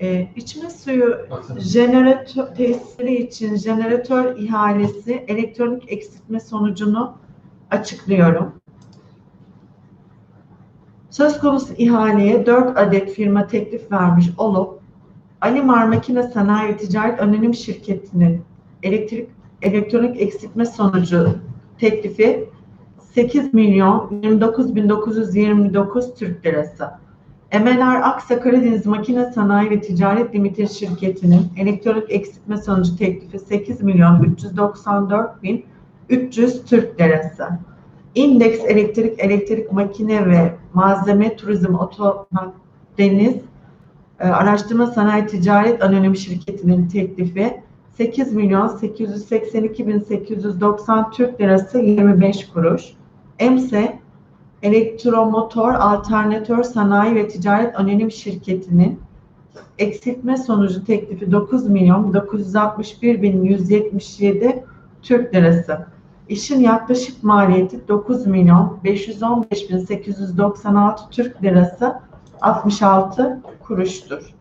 Ee, içme suyu jeneratör tesisleri için jeneratör ihalesi elektronik eksiltme sonucunu açıklıyorum. Söz konusu ihaleye 4 adet firma teklif vermiş olup Alimar Makine Sanayi Ticaret Anonim Şirketi'nin elektrik elektronik eksiltme sonucu teklifi 8 milyon 29.929 Türk Lirası. MNR Aksa Karadeniz Makine Sanayi ve Ticaret Limited şirketinin elektronik eksiltme sonucu teklifi 8 milyon 394 bin 300 Türk Lirası. Index Elektrik Elektrik Makine ve Malzeme Turizm Otonak Deniz e, Araştırma Sanayi Ticaret Anonim Şirketi'nin teklifi 8 milyon 882 bin 890 Türk Lirası 25 kuruş. EMSE Elektromotor Alternatör Sanayi ve Ticaret Anonim Şirketi'nin eksiltme sonucu teklifi 9 milyon 961 bin 177 Türk Lirası. İşin yaklaşık maliyeti 9 milyon 515 bin 896 Türk Lirası 66 kuruştur.